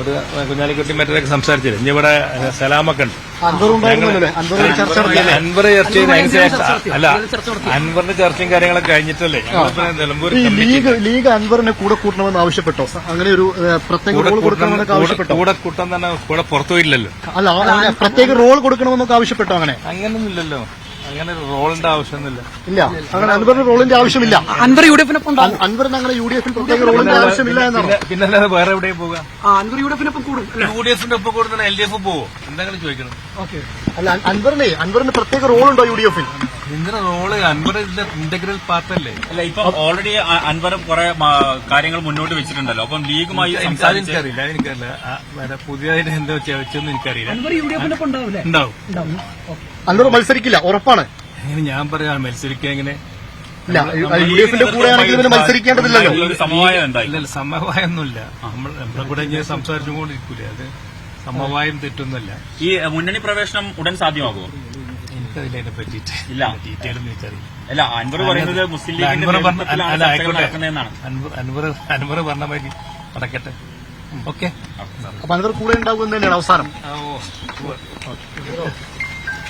ഒരു കുഞ്ഞാലിക്കുട്ടി മറ്റൊക്കെ സംസാരിച്ചില്ല? ഇനി ഇവിടെ സലാമൊക്കെ ഉണ്ട്. അൻവർ ചർച്ച അല്ല അൻവറിന്റെ ചർച്ചയും കാര്യങ്ങളൊക്കെ കഴിഞ്ഞിട്ടല്ലേ? നിലമ്പൂർ ലീഗ് ലീഗ് അൻവറിനെ കൂടെ കൂട്ടണമെന്ന് ആവശ്യപ്പെട്ടോ? അങ്ങനെ ഒരു പ്രത്യേക റോൾ കൊടുക്കണമെന്നൊക്കെ ആവശ്യപ്പെട്ടോ? കൂടെ കൂട്ടാൻ തന്നെ കൂടെ പുറത്തു പോയില്ലല്ലോ അല്ല പ്രത്യേക റോൾ കൊടുക്കണമെന്നൊക്കെ ആവശ്യപ്പെട്ടോ അങ്ങനെ? അങ്ങനൊന്നുമില്ലല്ലോ. അങ്ങനെ ഒരു റോളിന്റെ ആവശ്യമൊന്നുമില്ല. ഇല്ല. അങ്ങനെ അൻവറിന് റോളിന്റെ ആവശ്യമില്ല. അൻവർ യു ഡി എഫിനൊപ്പം അൻവറിന് അങ്ങനെ യു ഡി എഫിൽ പ്രത്യേക റോളിന്റെ ആവശ്യമില്ല എന്നാണ്. പിന്നെ പിന്നെ അല്ലാതെ വേറെ എവിടെയും പോകാം. ആ, അൻവർ യു ഡി എഫിനൊപ്പം കൂടും. അല്ലേ? യു ഡി എഫിന്റെ ഒപ്പം കൂടുതൽ എൽ ഡി എഫ് പോവോ? എന്തെങ്കിലും ചോദിക്കണം. അല്ല അൻ- അൻവറിനെ അൻവറിന് പ്രത്യേക റോൾ ഉണ്ടോ യു ഡി എഫിൽ എന്തിനാ റോൾ അൻവർ ഇതിന്റെ ഇന്റഗ്രൽ പാർട്ട് അല്ലേ? അല്ല ഇപ്പൊ ഓൾറെഡി അൻവർ കുറെ കാര്യങ്ങൾ മുന്നോട്ട് വെച്ചിട്ടുണ്ടല്ലോ. അപ്പം ലീഗുമായി എനിക്കറിയില്ല എനിക്കറിയില്ല. പുതിയതായിട്ട് എന്തോ ചോദിച്ചെന്ന് എനിക്കറിയില്ല. അൻവർ യു ഉണ്ടാവില്ലേ ഉണ്ടാവും. ഉണ്ടാവും. അൻവർ മത്സരിക്കില്ല ഉറപ്പാണ്. അങ്ങനെ ഞാൻ പറയാ മത്സരിക്കാൻ എങ്ങനെ? മത്സരിക്കേണ്ടതില്ലല്ലോ. സമവായൊന്നുമില്ല. നമ്മൾ നമ്മളെ കൂടെ ഇങ്ങനെ സംസാരിച്ചുകൊണ്ടിരിക്കൂലേ അത് സമവായം തെറ്റൊന്നുമല്ല. ഈ മുന്നണി പ്രവേശനം ഉടൻ സാധ്യമാകുമോ? എനിക്കതിനെ പറ്റിയിട്ട്. ഇല്ല. ഡീറ്റെയിൽ ഒന്നും എനിക്കറിയില്ല. അല്ല അൻവർ പറയുന്നത് മുസ്ലിം അൻവർ അൻവർ പറഞ്ഞ മാതിരി നടക്കട്ടെ. ഓക്കെ. അപ്പൊ അൻവർ കൂടെ ഉണ്ടാവും തന്നെയാണ് അവസാനം. ഓ.